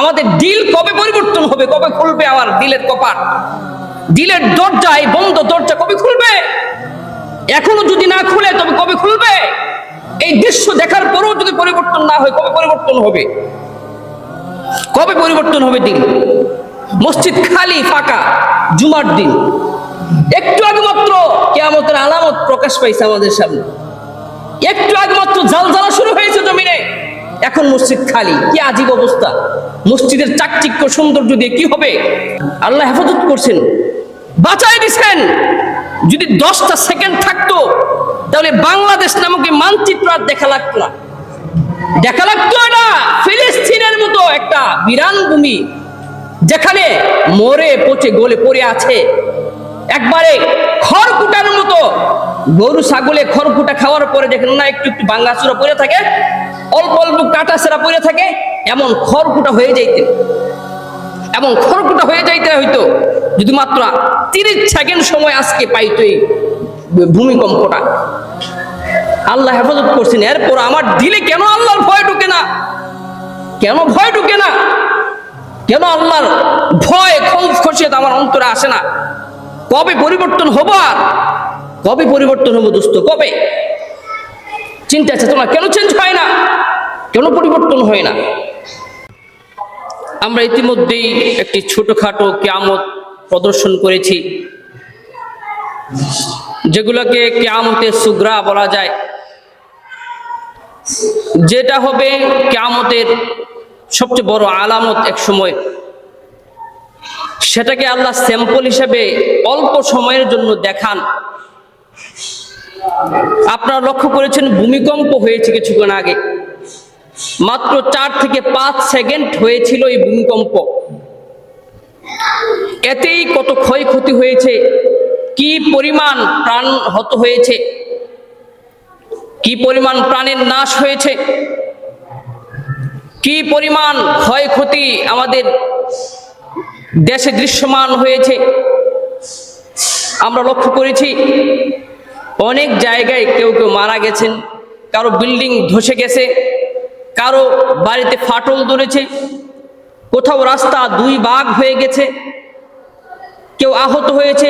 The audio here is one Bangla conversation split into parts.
আমাদের দিল কবে পরিবর্তন হবে? কবে খুলবে আমার দিলের কপাট? দিলের দরজা, এই বন্ধ দরজা কবে খুলবে? এখনও যদি না খুলে, তবে কবে খুলবে? এই দৃশ্য দেখার পরেও যদি পরিবর্তন না হয়, কবে পরিবর্তন হবে? কবে পরিবর্তন হবে দিন মসজিদ খালি, ফাঁকা, জুমার দিন। একটু আগে মাত্র কেয়ামতের আলামত প্রকাশ পাইছে আমাদের সামনে। একটু আগে মাত্র জাল জ্বালা শুরু হয়েছে জমিনে। এখন মসজিদ খালি, কি আজীব অবস্থা? মসজিদের চাকচিক্য সৌন্দর্য দিয়ে কি হবে? আল্লাহ হেফাজত করছেন। বাঁচাই দিছেন। যদি দশটা সেকেন্ড থাকতো, তাহলে বাংলাদেশ নামক মানচিত্র আর দেখা লাগতো না। দেখা লাগতো না, ফিলিস্তিনের মতো একটা বিরান ভূমি, যেখানে মরে পচে গলে পড়ে আছে। একবারে খড় খড়কুটার মতো গরু, ছাগলে খড়কুটা খাওয়ার পরে দেখেন না, একটু একটু বাঙ্গাচুরা পড়ে থাকে, অল্প অল্প কাটা সেরা পড়ে থাকে, এমন খড়কুটা হয়ে যাইতেন এবং খড়কুটা হয়ে যাইতে হয়তো যদি মাত্র তিরিশ সেকেন্ড সময় আজকে পাইতো এই ভূমিকম্পটা। আল্লাহ হেফাজত করছেন, এরপর আমার দিলে কেন আল্লাহর ভয় ঢুকে না? কেন ভয় ঢুকে না? কেন আল্লাহর ভয় খৌফ খসিয়ত আমার অন্তরে আসে না? কবে পরিবর্তন হব আর কবে পরিবর্তন হব দোস্ত? কবে? চিন্তা আছে চেতনা কেন চেঞ্জ হয় না? কেন পরিবর্তন হয় না? আমরা ইতিমধ্যেই একটি ছোটখাটো কেয়ামত প্রদর্শন করেছি, যেগুলোকে কেয়ামতের সুগ্রা বলা যায়। যেটা হবে কেয়ামতের সবচেয়ে বড় আলামত এক সময়। সেটাকে আল্লাহ স্যাম্পল হিসেবে অল্প সময়ের জন্য দেখান। আপনারা লক্ষ্য করেছেন ভূমিকম্প হয়েছে কিছুক্ষণ আগে। মাত্র চার থেকে পাঁচ সেকেন্ড হয়েছিল এই ভূমিকম্প। এতেই কত ক্ষয়ক্ষতি হয়েছে, কি পরিমাণ প্রাণ হত হয়েছে, কি পরিমাণ প্রাণের নাশ হয়েছে, কি পরিমাণ ক্ষয়ক্ষতি আমাদের দেশে দৃশ্যমান হয়েছে। আমরা লক্ষ্য করেছি অনেক জায়গায় কেউ কেউ মারা গেছেন, কারও বিল্ডিং ধসে গেছে, কারও বাড়িতে ফাটল ধরেছে, কোথাও রাস্তা দুই বাঘ হয়ে গেছে, কেউ আহত হয়েছে।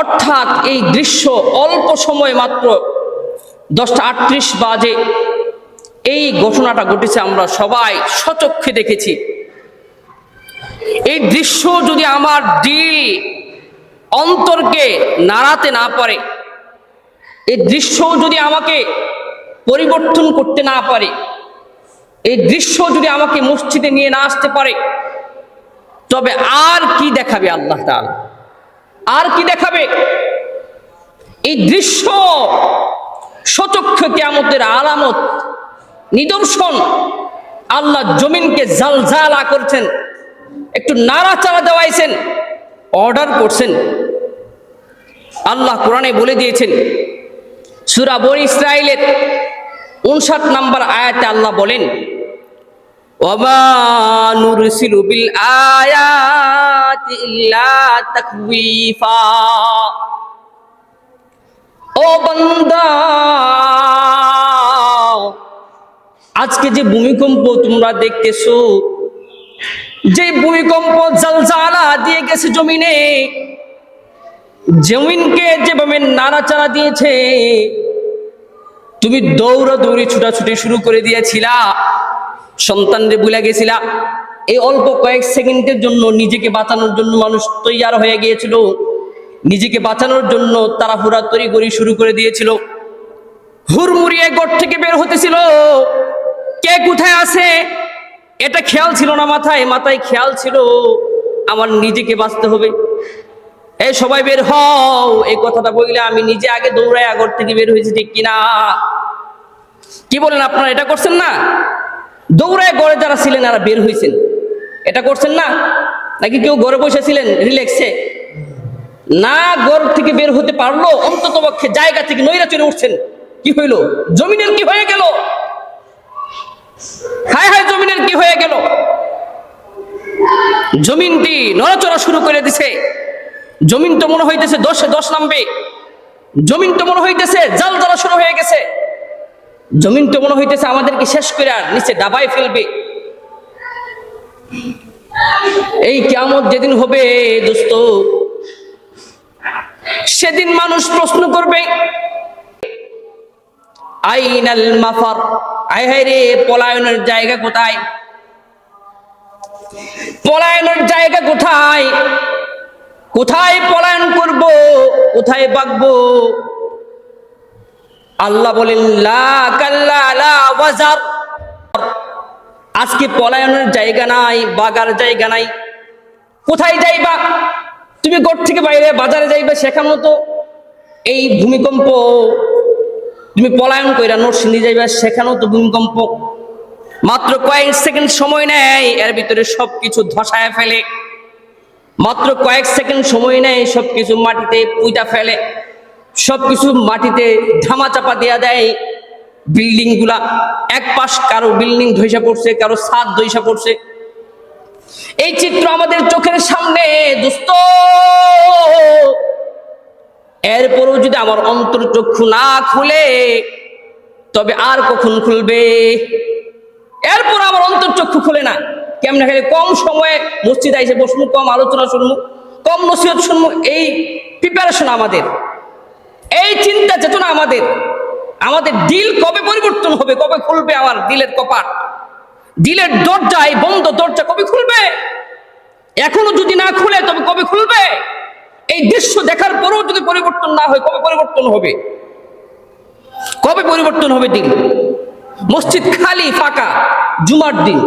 অর্থাৎ এই দৃশ্য অল্প সময় মাত্র দশটা আটত্রিশ বাজে। এই ঘটনাটা ঘটেছে আমরা সবাই সচক্ষে দেখেছি। এই দৃশ্য যদি আমার দিল অন্তরকে নাড়াতে না পারে। এই দৃশ্য যদি আমাকে পরিবর্তন করতে না পারে, এই দৃশ্য যদি আমাকে মসজিদে নিয়ে না আসতে পারে, তবে আর কি দেখাবে আল্লাহ আর কি দেখাবে? এই দৃশ্য সচক্ষ কেয়ামতের আলামত, নিদর্শন আল্লাহ জমিনকে জালজালা করছেন, একটু নাড়াচাড়া দেওয়াইছেন অর্ডার করছেন। আল্লাহ কোরআনে বলে দিয়েছেন, সুরা বনি ইসরায়েলের উনষাট নাম্বার আয়াতে আল্লাহ বলেন আজকে যে ভূমিকম্প তোমরা দেখতেছো যে ভূমিকম্প জালজালা দিয়ে গেছে জমিনে, জমিনকে যেভাবে নাড়াচাড়া দিয়েছে, তুমি দৌড়া দৌড়ি ছুটাছুটি শুরু করে দিয়েছিলা, সন্তানরে ভুলে গেছিলা। এই অল্প কয়েক সেকেন্ডের জন্য নিজেকে বাঁচানোর জন্য মানুষ তৈয়ার হয়ে গিয়েছিল। নিজেকে বাঁচানোর জন্য তারা তৈরি করি শুরু করে দিয়েছিল। হুড়মুড়িয়ে গড় থেকে বের হতেছিল। কে কোথায় আছে? এটা খেয়াল ছিল না মাথায় মাথায় খেয়াল ছিল, আমার নিজেকে বাঁচতে হবে। এই সবাই বের হও, এই কথাটা বললে আমি নিজে আগে দৌড়াই আগর থেকে বের হয়েছি, ঠিক কিনা? কি বলেন আপনারা, এটা করছেন না? দৌড়ায় গড়ে যারা ছিলেন তারা বের হয়েছেন এটা করছেন না? নাকি কেউ ঘরে বসেছিলেন রিল্যাক্সে না, ঘর থেকে বের হতে পারল, অন্তত পক্ষে জায়গা থেকে নৈরা চলে উঠছেন। কি হইল? জমিনের কি হয়ে গেল হায় হায় জমিনের কি হয়ে গেল। জমিনটি নড়াচড়া শুরু করে দিছে। জমিন তো মনে হইতেছে দশে দশ নামবে। জমিন তো মনে হইতেছে জাল জ্বালা শুরু হয়ে গেছে। জমিন তো মনে হইতেছে আমাদেরকে শেষ করে আর নিচে ডাবাই ফেলবে। এই কিয়ামত যেদিন হবে দোস্ত, সেদিন মানুষ প্রশ্ন করবে, আইনাল মাফার, আয় রে পলায়নের জায়গা কোথায়? পলায়নের জায়গা কোথায়? কোথায় পলায়ন করব? কোথায় বাগবো আল্লাহ বলেন আজকে পলায়নের জায়গা নাই, বাগার জায়গা নাই। কোথায় যাইবা? তুমি ঘর থেকে বাইরে বাজারে যাইবা সেখানেও তো এই ভূমিকম্প, তুমি পলায়ন কইরা নরসিংদী যাইবা সেখানেও তো ভূমিকম্প। মাত্র কয়েক সেকেন্ড সময় নেয়, এর ভিতরে সবকিছু ধসায় ফেলে। মাত্র কয়েক সেকেন্ড সময় নেয়, সবকিছু মাটিতে পুইটা ফেলে। সবকিছু মাটিতে ধামা চাপা দেয়া দেয় বিল্ডিংগুলা এক পাশ কারও বিল্ডিং ধৈসা পড়ছে, কারও ছাদ ধৈসা পড়ছে। এই চিত্র আমাদের চোখের সামনে দুস্থ এরপরও যদি আমার অন্তর চক্ষু না খুলে, তবে আর কখন খুলবে? এরপর আমার অন্তর চক্ষু খুলে না। কেমন খালি কম সময়ে মসজিদ আইসে বসবো, কম আলোচনা শুনব, কম নসিহত শুনব, এই প্রিপারেশন আমাদের। এই চিন্তা চেতনা আমাদের। আমাদের দিল কবে পরিবর্তন হবে, কবে খুলবে আমার দিলের কপাট? দিলের দরজা, এই বন্ধ দরজা কবে খুলবে? এখনও যদি না খুলে, তবে কবে খুলবে? এই দৃশ্য দেখার পরেও যদি পরিবর্তন না হয়, কবে পরিবর্তন হবে? কবে পরিবর্তন হবে দিন মসজিদ খালি, ফাঁকা, জুমার দিন।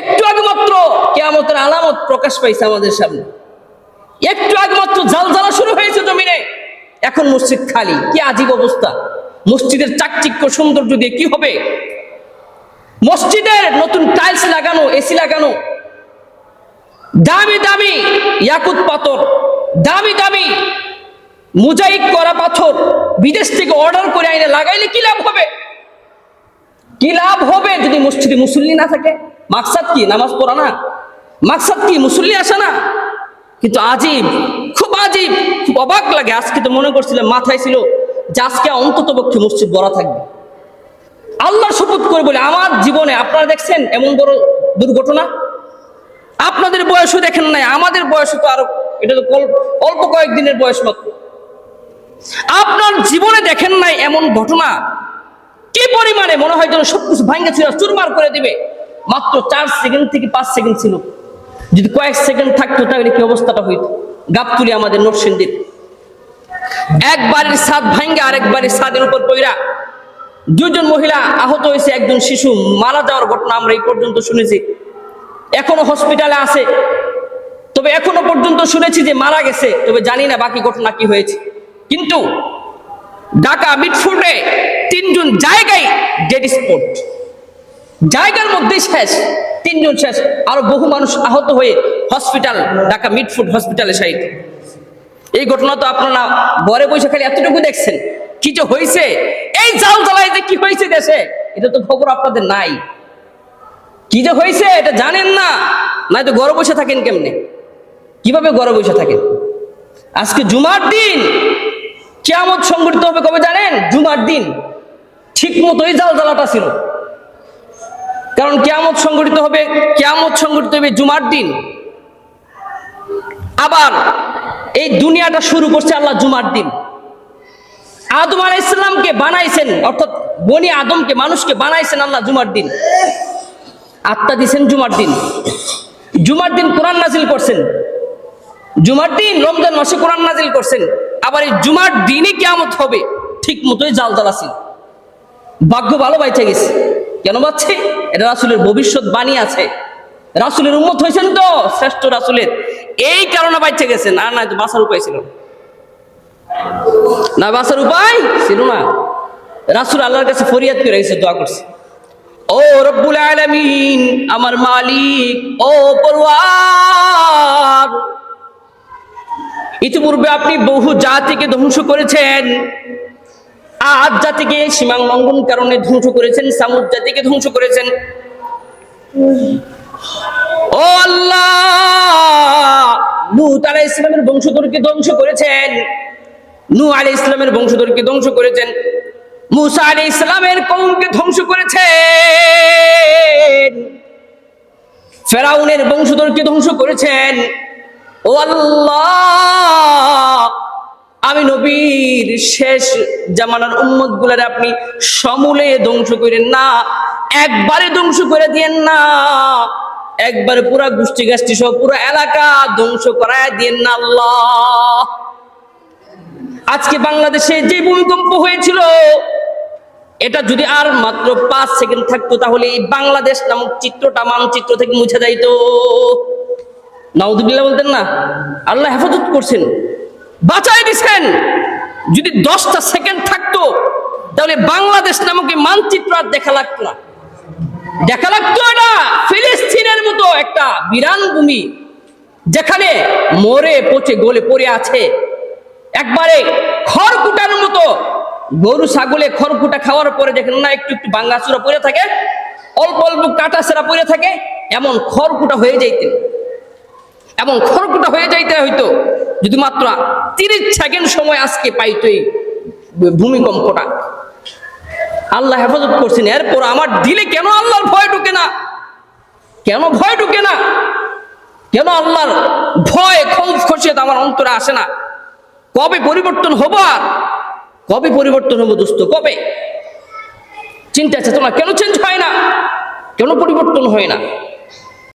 একটু আগে মাত্র কেয়ামতের আলামত প্রকাশ পাইছে আমাদের সামনে। একটু আগে মাত্র জাল জ্বালা শুরু হয়েছে জমিনে। এখন মসজিদ খালি, কি আজীব অবস্থা। মসজিদের চাকচিক্য সৌন্দর্য দিয়ে কি হবে? মসজিদের নতুন টাইলস লাগানো এসি লাগানো। দামি দামি ইয়াকুত পাথর, দামি দামি মুজাইক করা পাথর। বিদেশ থেকে অর্ডার করে আইনে লাগাইলে কি লাভ হবে? কি লাভ হবে যদি মসজিদে মুসল্লি না থাকে? মাকসাদ কি? নামাজ পড়া না? মাকসাদ কি? মুসল্লি আসে না? কিন্তু আজীব, খুব আজীব, খুব অবাক লাগে। আজকে তো মনে করছিলাম মাথায় ছিল যে আজকে অন্তত পক্ষে মসজিদ ভরা থাকবে। আল্লাহ শপথ করে বলে, আমার জীবনে আপনারা দেখছেন এমন বড় দুর্ঘটনা? আপনাদের বয়সও দেখেন নাই, আমাদের বয়সও তো আরও এটা তো অল্প কয়েকদিনের বয়স মাত্র। আপনার জীবনে দেখেন নাই এমন ঘটনা? কি পরিমাণে মনে হয় যেন সবকিছু ভাঙ্গা ছিল চুরমার করে দিবে? মাত্র চার সেকেন্ড থেকে পাঁচ সেকেন্ড ছিল। যদি কয়েক সেকেন্ড থাকতো তাহলে কি অবস্থাটা হইতো? গাবতুলি আমাদের নরসিংদীর। একবারের ছাদ ভাঙ্গা আরেকবারের ছাদের উপর পইরা দুজন মহিলা আহত হয়েছে, একজন শিশু। মারা যাওয়ার ঘটনা আমরা এই পর্যন্ত শুনেছি। এখনও হসপিটালে আছে। তবে এখনও পর্যন্ত শুনেছি যে মারা গেছে। তবে জানি না বাকি ঘটনা কি হয়েছে। কিন্তু ঢাকা মিটফুটে তিনজন জায়গায় ডেড স্পট জায়গার মধ্যে শেষ, তিনজন শেষ। আরও বহু মানুষ আহত হয়ে হসপিটাল ঢাকা মিটফুট হসপিটালে শায়িত এই ঘটনা তো আপনারা ঘরে বসে খালি এতটুকু দেখছেন। কি যে হয়েছে? এই জাল জ্বালায় যে কি হয়েছে দেশে? এটা তো খবর আপনাদের নাই। কি যে হয়েছে এটা জানেন না। নাই তো ঘরে বসে থাকেন কেমনে? কীভাবে ঘরে বসে থাকেন? আজকে জুমার দিন। কেয়ামত সংগঠিত হবে কবে জানেন? জুমার দিন। ঠিক মতোই জাল জ্বালাটা ছিল। কারণ কেয়ামত সংগঠিত হবে, কেয়ামত সংগঠিত হবে জুমার দিন। আবার এই দুনিয়াটা শুরু করছে আল্লাহ জুমার দিন। আদম আলাহ ইসলামকে বানাইছেন, অর্থাৎ বনি আদমকে, মানুষকে বানাইছেন আল্লাহ জুমার দিন। আত্মা দিছেন জুমার দিন। জুমার দিন কোরআন নাজিল করছেন। জুমার দিন, রমজান মাসে কোরআন নাজিল করছেন। আবার এই জুমার দিনই কেমত হবে। ঠিক মতোই জাল জ্বালাছিল ভাগ্য ভালো বাইচে গেছে। কেন বাচ্ছে এটা রাসুলের ভবিষ্যৎ বাণী আছে। রাসুলের উন্মত হয়েছেন তো, শ্রেষ্ঠ রাসুলের। এই কারণে বাইচে গেছেন আর না বাসার উপায় ছিল না। না বাসার উপায় ছিল না। রাসুল আল্লাহর কাছে ফরিয়াদ করে গেছে দোয়া করছে। ও রব্বুল আলামিন, আমার মালিক, ও পরওয়ার। ইতিপূর্বে আপনি বহু জাতিকে ধ্বংস করেছেন। আজ জাতিকে সীমাং কারণে ধ্বংস করেছেন, সামুদ জাতিকে ধ্বংস করেছেন। ও আল্লাহ! আলাই ইসলামের বংশধরকে ধ্বংস করেছেন। নু আলী ইসলামের বংশধরকে ধ্বংস করেছেন। মুসা আলী ইসলামের কৌমকে ধ্বংস করেছেন। ফেরাউনের বংশধরকে ধ্বংস করেছেন। ও আল্লাহ! শেষ জামানার উম্মতগুলার আপনি সমূলে ধ্বংস করেন না, একবারে ধ্বংস করে দিয়েন না। একবারে পুরা গোষ্ঠী গাষ্ঠী সহ পুরো এলাকা ধ্বংস করায় দিয়েন না আল্লাহ। আজকে বাংলাদেশে যে ভূমিকম্প হয়েছিল, এটা যদি আর মাত্র পাঁচ সেকেন্ড থাকতো, তাহলে এই বাংলাদেশ নামক চিত্রটা, মানচিত্র থেকে মুছে যাইতো। নাউদুবিল্লাহ বলতেন না, আল্লাহ হেফাজত করছেন। বাঁচাই দিচ্ছেন যদি দশটা সেকেন্ড থাকতো, তাহলে বাংলাদেশ নামক মানচিত্র আর দেখা লাগতো না। দেখা লাগতো না, ফিলিস্তিনের মতো একটা বিরান ভূমি, যেখানে মরে, পচে, গলে পড়ে আছে। একবারে খড়কুটার মতো, গরু, ছাগলে খড়কুটা খাওয়ার পরে দেখেন না, একটু একটু বাঙ্গাচুরা পড়ে থাকে, অল্প অল্প কাটা সেরা পড়ে থাকে, এমন খড়কুটা হয়ে যাইতেন এমন খড়কুটা হয়ে যাইতে হয়তো যদি মাত্র তিরিশ সেকেন্ড সময় আজকে পাইতো এই ভূমিকম্পটা। আল্লাহ হেফাজত করছেন, এরপর আমার দিলে কেন আল্লাহর ভয় ঢুকে না? কেন ভয় ঢুকে না? কেন আল্লাহর ভয় খৌফ খসিয়ত আমার অন্তরে আসে না? কবে পরিবর্তন হব আর? কবে পরিবর্তন হব দোস্ত, কবে? চিন্তা চেতনা কেন চেঞ্জ হয় না? কেন পরিবর্তন হয় না?